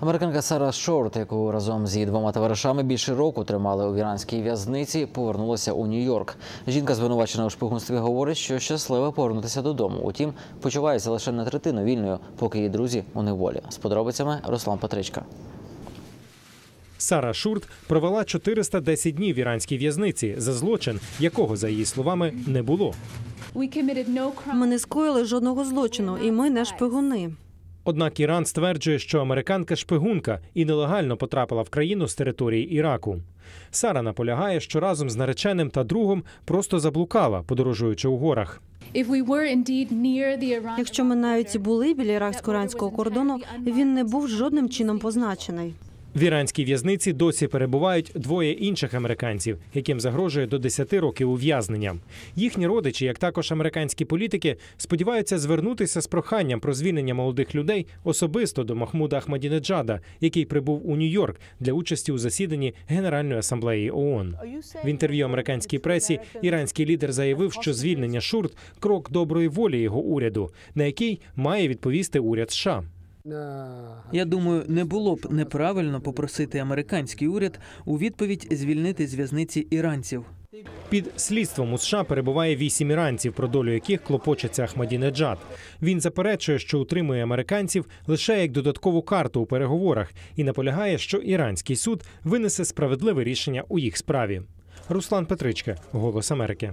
Американка Сара Шорт, яку разом з її двома товаришами більше року тримали у іранській в'язниці, повернулася у Нью-Йорк. Жінка, звинувачена у шпигунстві, говорить, що щаслива повернутися додому. Утім, почувається лише на третину вільною, поки її друзі у неволі. З подробицями Руслан Петричка. Сара Шурт провела 410 днів в іранській в'язниці за злочин, якого, за її словами, не було. Ми не скоїли жодного злочину, і ми не шпигуни. Однак Іран стверджує, що американка шпигунка і нелегально потрапила в країну з території Іраку. Сара наполягає, що разом з нареченим та другом просто заблукала, подорожуючи у горах. Якщо ми навіть були біля іраксько-іранського кордону, він не був жодним чином позначений. В іранській в'язниці досі перебувають двоє інших американців, яким загрожує до 10 років ув'язнення. Їхні родичі, як також американські політики, сподіваються звернутися з проханням про звільнення молодих людей особисто до Махмуда Ахмадінеджада, який прибув у Нью-Йорк для участі у засіданні Генеральної асамблеї ООН. В інтерв'ю американській пресі іранський лідер заявив, що звільнення Шурт крок доброї волі його уряду, на який має відповісти уряд США. Я думаю, не було б неправильно попросити американський уряд у відповідь звільнити з в'язниці іранців. Під слідством у США перебуває вісім іранців, про долю яких клопочеться Ахмадінеджад. Він заперечує, що утримує американців лише як додаткову карту у переговорах і наполягає, що іранський суд винесе справедливе рішення у їх справі. Руслан Петричка, Голос Америки.